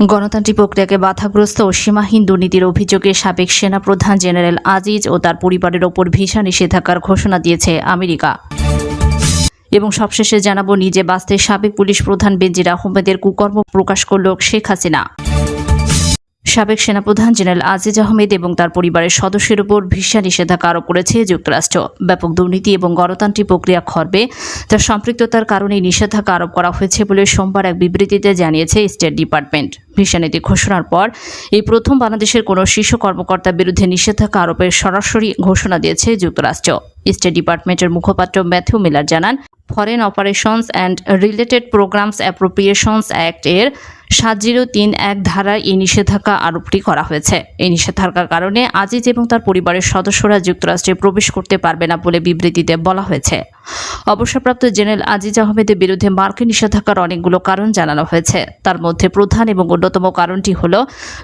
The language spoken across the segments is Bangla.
গণতান্ত্রিক প্রক্রিয়াকে বাধাগ্রস্ত ও সীমাহীন দুর্নীতির অভিযোগে সাবেক সেনাপ্রধান জেনারেল আজিজ ও তার পরিবারের ওপর ভিসা নিষেধাজ্ঞার ঘোষণা দিয়েছে আমেরিকা। এবং সবশেষে জানাব, নিজে বাঁচতে সাবেক পুলিশ প্রধান বেনজির আহমেদের কুকর্ম প্রকাশ করল শেখ হাসিনা। সাবেক সেনাপ্রধান জেনারেল আজিজ আহমেদ এবং তার পরিবারের সদস্যের উপর ভিসা নিষেধাজ্ঞা আরোপ করেছে যুক্তরাষ্ট্র। ব্যাপক দুর্নীতি এবং গণতান্ত্রিক প্রক্রিয়া খর্বে তার সম্পৃক্ততার কারণে নিষেধাজ্ঞা আরোপ করা হয়েছে বলে সোমবার এক বিবৃতিতে জানিয়েছে স্টেট ডিপার্টমেন্ট। ভিসা নীতি ঘোষণার পর এই প্রথম বাংলাদেশের কোনো শীর্ষ কর্মকর্তার বিরুদ্ধে নিষেধাজ্ঞা আরোপের সরাসরি ঘোষণা দিয়েছে যুক্তরাষ্ট্র। স্টেট ডিপার্টমেন্টের মুখপাত্র ম্যাথিউ মিলার জানান, foreign operations and related programs appropriations act এর সাত জিরো তিন এক ধারায় এই নিষেধাজ্ঞা আরোপটি করা হয়েছে। এই নিষেধাজ্ঞার কারণে আজিজ এবং তার পরিবারের সদস্যরা যুক্তরাষ্ট্রে প্রবেশ করতে পারবে না বলে বিবৃতিতে বলা হয়েছে। অবসরপ্রাপ্ত জেনারেল আজিজ আহমেদের বিরুদ্ধে মার্কিন নিষেধাজ্ঞার অনেকগুলো কারণ জানানো হয়েছে। তার মধ্যে প্রধান এবং অন্যতম কারণটি হল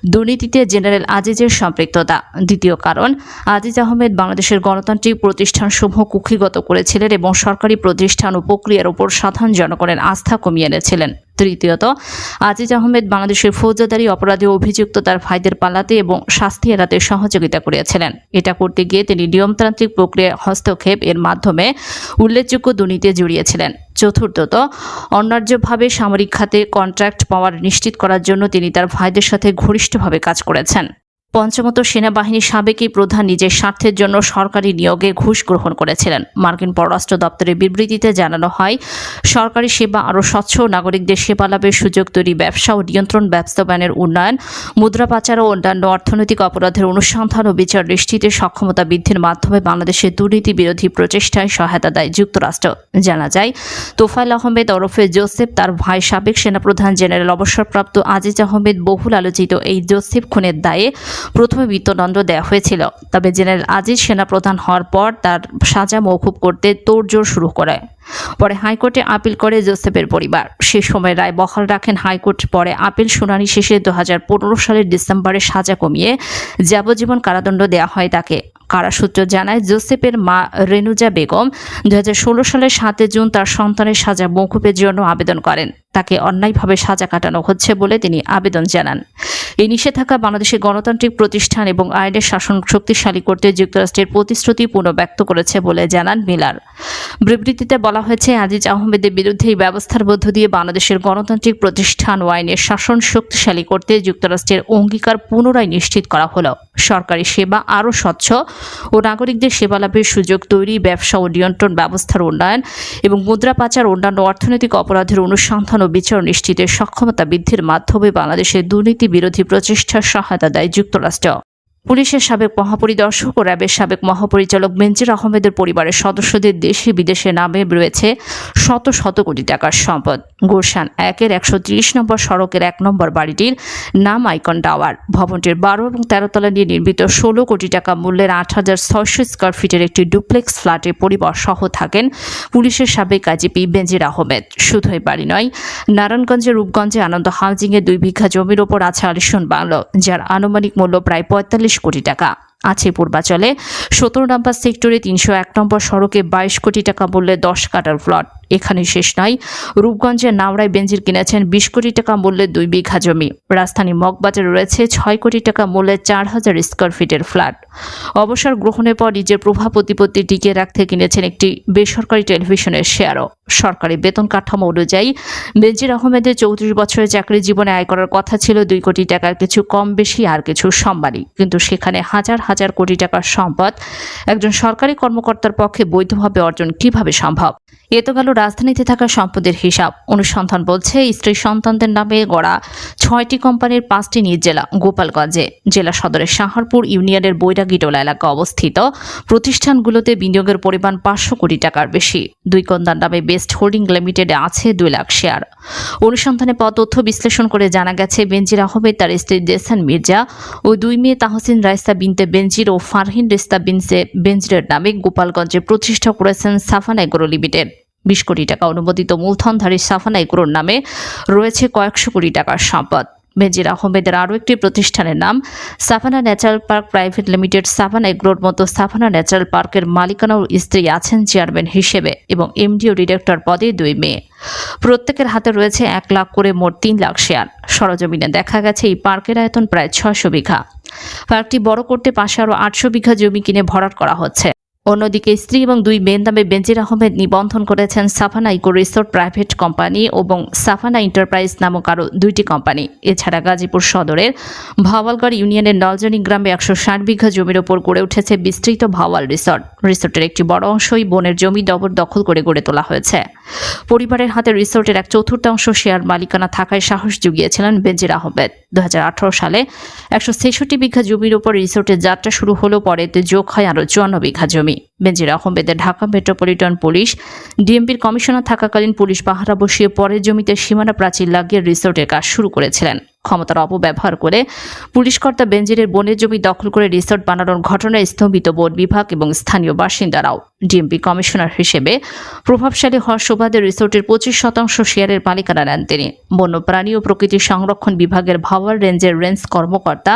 দুর্নীতিতে জেনারেল আজিজের সম্পৃক্ততা। দ্বিতীয় কারণ, আজিজ আহমেদ বাংলাদেশের গণতান্ত্রিক প্রতিষ্ঠানসমূহ কুক্ষিগত করেছিলেন এবং সরকারি প্রতিষ্ঠান ও প্রক্রিয়ার উপর সাধারণ জনগণের আস্থা কমিয়ে এনেছিলেন। তৃতীয়ত, আজিজ আহমেদ বাংলাদেশের ফৌজদারি অপরাধে অভিযুক্ত তার ভাইদের পালাতে এবং শাস্তি এড়াতে সহযোগিতা করেছিলেন। এটা করতে গিয়ে তিনি নিয়মতান্ত্রিক প্রক্রিয়ায় হস্তক্ষেপ এর মাধ্যমে উল্লেখযোগ্য দুর্নীতি জড়িয়েছিলেন। চতুর্থত, অন্যায্যভাবে সামরিক খাতে কন্ট্রাক্ট পাওয়ার নিশ্চিত করার জন্য তিনি তার ভাইদের সাথে ঘনিষ্ঠভাবে কাজ করেছেন। পঞ্চমত সেনাবাহিনীর সাবেকই প্রধান নিজের স্বার্থের জন্য সরকারি নিয়োগে ঘুষ গ্রহণ করেছিলেন। মার্কিন পররাষ্ট্র দপ্তরের বিবৃতিতে জানানো হয়, সরকারি সেবা আরও স্বচ্ছ, নাগরিকদের সেবা লাভের সুযোগ তৈরি, ব্যবসা ও নিয়ন্ত্রণ বাস্তবায়নের উন্নয়ন, মুদ্রা পাচার ও অন্যান্য অর্থনৈতিক অপরাধের অনুসন্ধান ও বিচার নিশ্চিতের সক্ষমতা বৃদ্ধির মাধ্যমে বাংলাদেশের দুর্নীতি বিরোধী প্রচেষ্টায় সহায়তা দেয় যুক্তরাষ্ট্র। জানা যায় তোফাইল আহমেদ ওরফে জোসেফ তার ভাই সাবেক সেনাপ্রধান জেনারেল অবসরপ্রাপ্ত আজিজ আহমেদ বহুল আলোচিত এই জোসেফ খুনের দায়ে প্রথমে মৃত্যুদণ্ড দেওয়া হয়েছিল। তবে জেনারেল আজিজ সেনাপ্রধান হওয়ার পর তার সাজা মৌকুব করতে তোড়জোড় শুরু করে। পরে হাইকোর্টে আপিল করে জোসেফের পরিবার। সে সময় রায় বহাল রাখেন হাইকোর্ট। পরে আপিল শুনানি শেষে দু হাজার পনেরো সালের ডিসেম্বরে সাজা কমিয়ে যাবজ্জীবন কারাদণ্ড দেওয়া হয় তাকে। কারাসূত্র জানায়, জোসেফের মা রেনুজা বেগম দু হাজার ষোলো সালের সাতই জুন তার সন্তানের সাজা মৌকুফের জন্য আবেদন করেন। তাকে অন্যায়ভাবে সাজা কাটানো হচ্ছে বলে তিনি আবেদন জানান। এই নিষেধাজ্ঞা বাংলাদেশের গণতান্ত্রিক প্রতিষ্ঠান এবং আইনের শাসন শক্তিশালী করতে যুক্তরাষ্ট্রের প্রতিশ্রুতি পুনর্ব্যক্ত করেছে বলে জানান মিলার। বিবৃতিতে বলা হয়েছে, আজিজ আহমেদের বিরুদ্ধে এই ব্যবস্থার মধ্য দিয়ে বাংলাদেশের গণতান্ত্রিক প্রতিষ্ঠান ও আইনের শাসন শক্তিশালী করতে যুক্তরাষ্ট্রের অঙ্গীকার পুনরায় নিশ্চিত করা হলো। সরকারি সেবা আরও স্বচ্ছ ও নাগরিকদের সেবা লাভের সুযোগ তৈরি, ব্যবসা ও নিয়ন্ত্রণ ব্যবস্থার উন্নয়ন এবং মুদ্রা পাচার অন্যান্য অর্থনৈতিক অপরাধের অনুসন্ধান ও বিচার নিশ্চিতের সক্ষমতা বৃদ্ধির মাধ্যমে বাংলাদেশের দুর্নীতি বিরোধী প্রচেষ্টার সহায়তা দেয় যুক্তরাষ্ট্র। পুলিশের সাবেক মহাপরিদর্শক ও র্যাবের সাবেক মহাপরিচালক বেনজির আহমেদের পরিবারের সদস্যদের দেশে বিদেশে নামে রয়েছে শত শত কোটি টাকার সম্পদ। গুলশান একের একশো ত্রিশ নম্বর সড়কের এক নম্বর বাড়িটির নাম আইকন টাওয়ার। ভবনটির বারো এবং তেরো তলা নিয়ে নির্মিত ষোলো কোটি টাকা মূল্যের আট হাজার ছয়শো স্কোয়ার ফিটের একটি ডুপ্লেক্স ফ্ল্যাটে পরিবার সহ থাকেন পুলিশের সাবেক আইজিপি বেনজির আহমেদ। শুধুই বাড়ি নয়, নারায়ণগঞ্জের রূপগঞ্জে আনন্দ হাউজিংয়ে দুই বিঘা জমির ওপর আছে আলিশন বাংলো, যার আনুমানিক মূল্য প্রায় পঁয়তাল্লিশ কোটি টাকা। আছে পূর্বাচলে। সতেরো নম্বর সেক্টরে তিনশো এক নম্বর সড়কে বাইশ কোটি টাকা মূল্যে দশ কাটার প্লট। এখানে শেষ নয় রূপগঞ্জের নাওড়ায় বেঞ্জির কিনেছেন বিশ কোটি টাকা মূল্যের দুই বিঘা জমি। রাজধানী মগবাজারে রয়েছে ছয় কোটি টাকা মূল্যের চার হাজার স্কোয়ার ফিটের ফ্ল্যাট অবসর গ্রহণের পর নিজের প্রভাব প্রতিপত্তি টিকিয়ে রাখতে কিনেছেন একটি বেসরকারি টেলিভিশনের শেয়ারও সরকারি বেতন কাঠামো অনুযায়ী বেনজির আহমেদের চৌত্রিশ বছরের চাকরি জীবনে আয় করার কথা ছিল দুই কোটি টাকার কিছু কম বেশি আর কিছু সম্মানী কিন্তু সেখানে হাজার হাজার কোটি টাকার সম্পদ একজন সরকারি কর্মকর্তার পক্ষে বৈধভাবে অর্জন কীভাবে সম্ভব? এ তো গেল রাজধানীতে থাকা সম্পদের হিসাব। অনুসন্ধান বলছে, স্ত্রী সন্তানদের নামে গড়া ছয়টি কোম্পানির পাঁচটি নিজ জেলা, গোপালগঞ্জে। জেলা সদরের সাহারপুর ইউনিয়নের বৈরাগীটোলা এলাকা অবস্থিত প্রতিষ্ঠানগুলোতে বিনিয়োগের পরিমাণ পাঁচশো কোটি টাকার বেশি। দুই কন্যার নামে বেস্ট হোল্ডিং লিমিটেডে আছে দুই লাখ শেয়ার। অনুসন্ধানে পর তথ্য বিশ্লেষণ করে জানা গেছে, বেনজির আহমেদ তার স্ত্রী দেসান মির্জা ও দুই মেয়ে তাহসিন রাইস্তা বিনতে বেনজির ও ফারহিন রেস্তা বিনসে বেনজিরের নামে গোপালগঞ্জে প্রতিষ্ঠা করেছেন সাফান এগ্রো লিমিটেড। বিশ কোটি টাকা। অনুমোদিত মূলধনধারী সাফান এগ্রোর নামে রয়েছে কয়েকশো কোটি টাকার সম্পদ। বেনজির আহমেদের আরও একটি প্রতিষ্ঠানের নাম Safana natural park private limited. Safana এগ্রোর মতো সাফানা ন্যাচারাল পার্কের মালিকানা ও স্ত্রী আছেন চেয়ারম্যান হিসেবে এবং এমডি ও ডিরেক্টর পদে দুই মেয়ে। প্রত্যেকের হাতে রয়েছে এক লাখ করে মোট তিন লাখ শেয়ার। সরজমিনে দেখা গেছে এই পার্কের আয়তন প্রায় ছয়শো বিঘা। পার্কটি বড় করতে পাশে আরও আটশো বিঘা জমি কিনে ভরাট করা হচ্ছে। অন্যদিকে স্ত্রী এবং দুই মেয়ের নামে বেনজির আহমেদ নিবন্ধন করেছেন Safana eco resort private company এবং সাফানা এন্টারপ্রাইজ নামক আরও দুইটি কোম্পানি। এছাড়া গাজীপুর সদরের ভাওয়ালগড় ইউনিয়নের নলজনী গ্রামে একশো ষাট বিঘা জমির ওপর গড়ে উঠেছে বিস্তৃত ভাওয়াল রিসোর্ট। রিসোর্টের একটি বড় অংশই বনের জমি ডবর দখল করে গড়ে তোলা হয়েছে। পরিবারের হাতে রিসোর্টের এক চতুর্থাংশ শেয়ার মালিকানা থাকায় সাহস জুগিয়েছিলেন বেনজির আহমেদ। দু হাজার আঠারো সালে একশো ছেষট্টি বিঘা জমির উপর রিসোর্টের যাত্রা শুরু হলো পরে যোগ হয় আরও চুয়ান্ন বিঘা জমি। বেনজির আহমেদের ঢাকা মেট্রোপলিটন পুলিশ, ডিএমপির কমিশনার থাকাকালীন পুলিশ পাহারা বসিয়ে পরে জমিতে সীমানা প্রাচীর লাগিয়ে রিসোর্টের কাজ শুরু করেছিলেন। ক্ষমতার অপব্যবহার করে পুলিশ কর্তা বেনজিরের বনের জমি দখল করে রিসোর্ট বানানোর ঘটনায় স্তম্ভিত বন বিভাগ এবং স্থানীয় বাসিন্দারাও। ডিএমপি কমিশনার হিসেবে প্রভাবশালী হওয়ার সুবাদে রিসোর্টের পঁচিশ শতাংশ শেয়ারের মালিকানা নেন তিনি। বন্যপ্রাণী ও প্রকৃতি সংরক্ষণ বিভাগের ভাওয়াল রেঞ্জের রেঞ্জ কর্মকর্তা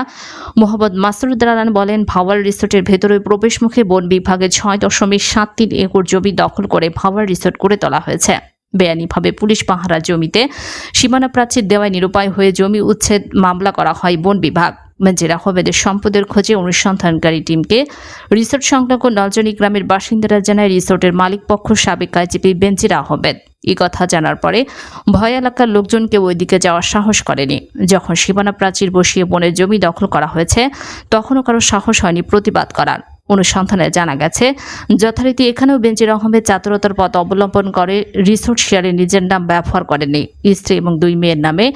মোহাম্মদ মাসুদ রানান বলেন ভাওয়াল রিসোর্টের ভেতরে প্রবেশমুখে বন বিভাগে ছয় দশমিক সাত তিন একর জমি দখল করে ভাওয়াল রিসোর্ট করে তোলা হয়েছে। বেআইনিভাবে পুলিশ পাহারা জমিতে। সীমানা প্রাচীর দেওয়ায় নিরুপায় হয়ে জমি উচ্ছেদ মামলা করা হয় বন বিভাগ। মেঞ্জির আহমেদের সম্পদের খোঁজে অনুসন্ধানকারী টিমকে রিসোর্ট সংলগ্ন নলজনী গ্রামের বাসিন্দারা জানায় রিসোর্টের মালিক পক্ষ সাবেক আইজিপি বেঞ্জির আহমেদ। এই কথা জানার পরে ভয় এলাকার লোকজনকে ওইদিকে যাওয়ার সাহস করেনি। যখন সীমানা প্রাচীর বসিয়ে বনের জমি দখল করা হয়েছে, তখনও কারও সাহস হয়নি প্রতিবাদ করার। অনুসন্ধানে জানা গেছে, যথারীতি এখানেও বেঞ্জির আহমেদ চাতুরতার পথ অবলম্বন করে রিসোর্ট শেয়ারে নিজের নাম ব্যবহার করেনি স্ত্রী এবং দুই মেয়ের নামে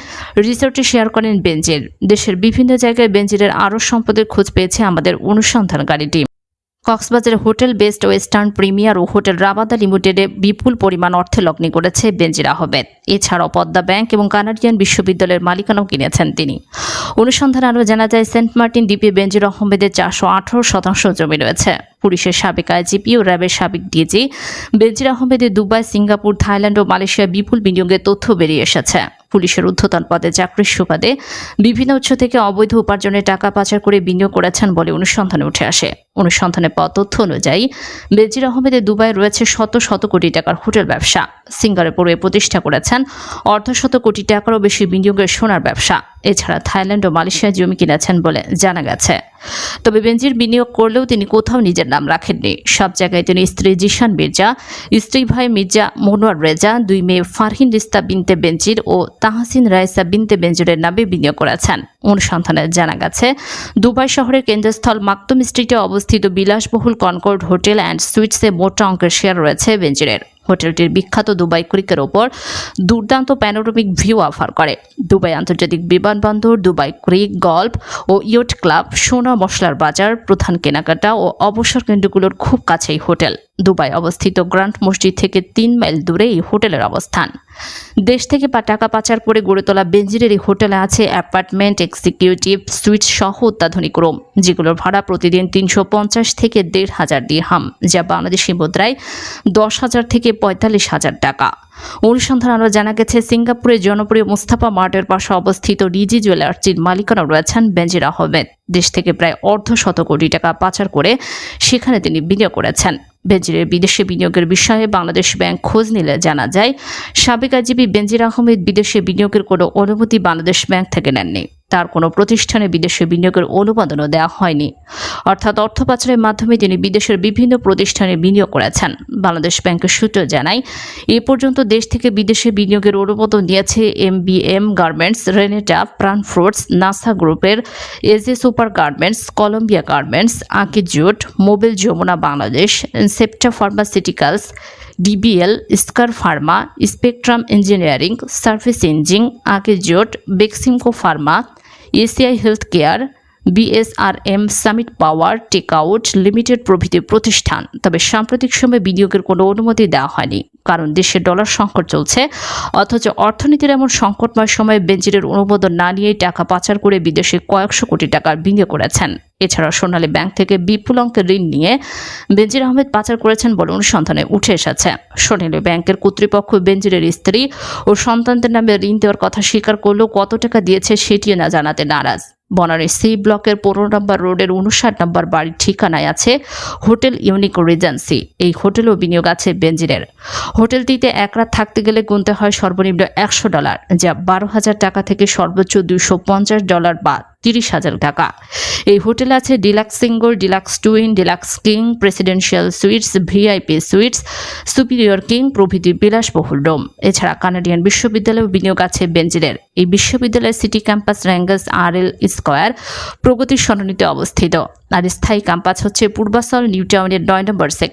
রিসোর্টে শেয়ার করেন বেঞ্জির দেশের বিভিন্ন জায়গায় বেঞ্জিরের আরও সম্পদের খোঁজ পেয়েছে আমাদের অনুসন্ধানকারী টিম। কক্সবাজারের হোটেল বেস্ট ওয়েস্টার্ন প্রিমিয়ার ও হোটেল রাবাদা লিমিটেডে বিপুল পরিমাণ অর্থে লগ্নি করেছে বেঞ্জির আহমেদ। এছাড়াও পদ্মা ব্যাংক এবং কানাডিয়ান বিশ্ববিদ্যালয়ের মালিকানাও কিনেছেন তিনি। অনুসন্ধান আরও জানা যায়, সেন্ট মার্টিন দ্বীপে বেঞ্জির আহমেদের চারশো আঠারো শতাংশ জমি রয়েছে। পুলিশের সাবেক আইজিপি ও র্যাবের সাবেক ডিজি বেঞ্জির আহমেদের দুবাই, সিঙ্গাপুর, থাইল্যান্ড ও মালয়েশিয়া বিপুল বিনিয়োগের তথ্য বেরিয়ে এসেছে। পুলিশের ঊর্ধ্বতন পদে চাকরির সুবাদে বিভিন্ন উৎস থেকে অবৈধ উপার্জনের টাকা পাচার করে বিনিয়োগ করেছেন বলে অনুসন্ধানে উঠে আসে। অনুসন্ধানে পাওয়া তথ্য অনুযায়ী, বেজির আহমেদের দুবাইয়ে রয়েছে শত শত কোটি টাকার হোটেল ব্যবসা। সিঙ্গাপুরে প্রতিষ্ঠা করেছেন অর্ধশত কোটি টাকারও বেশি বিনিয়োগের সোনার ব্যবসা। এছাড়া থাইল্যান্ড ও মালয়েশিয়ায় জমি কিনেছেন বলে জানা গেছে। তবে বেঞ্জির বিনিয়োগ করলেও তিনি কোথাও নিজের নাম রাখেননি। সব জায়গায় তিনি স্ত্রী জিশান মির্জা, স্ত্রী ভাই মির্জা মনোয়ার রেজা, দুই মেয়ে ফারহিন রিস্তা বিনতে বেঞ্জির ও তাহসিন রাইসা বিনতে বেঞ্জিরের নামে বিনিয়োগ করেছেন। অনুসন্ধানে জানা গেছে, দুবাই শহরের কেন্দ্রস্থল মাকতুম স্ট্রিটে অবস্থিত বিলাসবহুল কনকর্ড হোটেল অ্যান্ড সুইটসে মোটা অঙ্কের শেয়ার রয়েছে বেঞ্জিরের। হোটেলটির বিখ্যাত দুবাই ক্রিকের ওপর দুর্দান্ত প্যানোরমিক ভিউ অফার করে। দুবাই আন্তর্জাতিক বিমানবন্দর, দুবাই ক্রিক গল্ফ ও ইয়ট ক্লাব, সোনা মশলার বাজার, প্রধান কেনাকাটা ও অবসর কেন্দ্রগুলোর খুব কাছেই হোটেল। দুবাই অবস্থিত গ্রান্ট মসজিদ থেকে তিন মাইল দূরে এই হোটেলের অবস্থান। দেশ থেকে টাকা পাচার করে গড়ে তোলা বেঞ্জিরের এই হোটেলে আছে অ্যাপার্টমেন্ট, এক্সিকিউটিভ সুইট সহ অত্যাধুনিক রুম, যেগুলোর ভাড়া প্রতিদিন তিনশো পঞ্চাশ থেকে দেড় হাজার দিরহাম, যা বাংলাদেশি মুদ্রায় দশ হাজার থেকে পঁয়তাল্লিশ হাজার টাকা। অনুসন্ধান আরও জানা গেছে, সিঙ্গাপুরের জনপ্রিয় মুস্তাফা মার্টের পাশে অবস্থিত রিজি জুয়েলার্সির মালিকানা রয়েছেন বেঞ্জির আহমেদ। দেশ থেকে প্রায় অর্ধ শত কোটি টাকা পাচার করে সেখানে তিনি বিনিয়োগ করেছেন। বেঞ্জিরের বিদেশে বিনিয়োগের বিষয়ে বাংলাদেশ ব্যাংক খোঁজ নিলে জানা যায়, সাবেক আইজিপি বেঞ্জির আহমেদ বিদেশে বিনিয়োগের কোনো অনুমতি বাংলাদেশ ব্যাংক থেকে নেননি। তার কোনো প্রতিষ্ঠানে বিদেশে বিনিয়োগের অনুমোদনও দেওয়া হয়নি। অর্থাৎ অর্থ পাচারের মাধ্যমে তিনি বিদেশের বিভিন্ন প্রতিষ্ঠানে বিনিয়োগ করেছেন। বাংলাদেশ ব্যাংকের সূত্র জানায়, এ পর্যন্ত দেশ থেকে বিদেশে বিনিয়োগের অনুমোদন দিয়েছে M B M garments, Renata Pran fruits Nasa গ্রুপের AJ super garments, Columbia garments আঁকি জুট মোবিল, যমুনা বাংলাদেশ, সেপ্টা ফার্মাসিউটিক্যালস ডিবিএল স্কার ফার্মা স্পেকট্রাম ইঞ্জিনিয়ারিং সার্ভিস ইঞ্জিং আগে জোট Beximco pharma ACI health care BSRM summit power takeout limited প্রভৃতি প্রতিষ্ঠান। তবে সাম্প্রতিক সময়ে বিনিয়োগের কোনো অনুমতি দেওয়া হয়নি, কারণ দেশে ডলার সংকট চলছে। অথচ অর্থনীতির এমন সংকটময় সময়ে বেঞ্জিরের অনুমোদন না নিয়েই টাকা পাচার করে বিদেশে কয়েকশো কোটি টাকার বিনিয়োগ করেছেন। এছাড়াও সোনালী ব্যাংক থেকে বিপুল অঙ্কের ঋণ নিয়ে বেনজির আহমেদ পাচার করেছেন বলে অনুসন্ধানে উঠে এসেছে। সোনালী ব্যাংকের কর্তৃপক্ষ বেনজিরের স্ত্রী ও সন্তানদের নামে ঋণ দেওয়ার কথা স্বীকার করলেও কত টাকা দিয়েছে সেটিও না জানাতে নারাজ। বনারের সি ব্লকের পনেরো নম্বর রোডের উনষাট নম্বর বাড়ির ঠিকানায় আছে হোটেল ইউনিক রিজেন্সি। এই হোটেলও বিনিয়োগ আছে বেনজিরের। হোটেলটিতে এক রাত থাকতে গেলে গুনতে হয় সর্বনিম্ন একশো ডলার, যা বারো হাজার টাকা থেকে সর্বোচ্চ দুশো পঞ্চাশ ডলার বা তিরিশ হাজার টাকা। এই হোটেল আছে deluxe single deluxe twin, deluxe king, presidential suites, VIP suites, superior king, প্রভৃতি বিলাসবহুল রুম। এছাড়া কানাডিয়ান বিশ্ববিদ্যালয়েও বিনিয়োগ আছে বেঞ্জিরের। এই বিশ্ববিদ্যালয়ের city campus Rangs R L square প্রগতির সরণিতে অবস্থিত। আর স্থায়ী ক্যাম্পাস হচ্ছে পূর্বাচল নিউ টাউনের নয় নম্বর সেক্টর।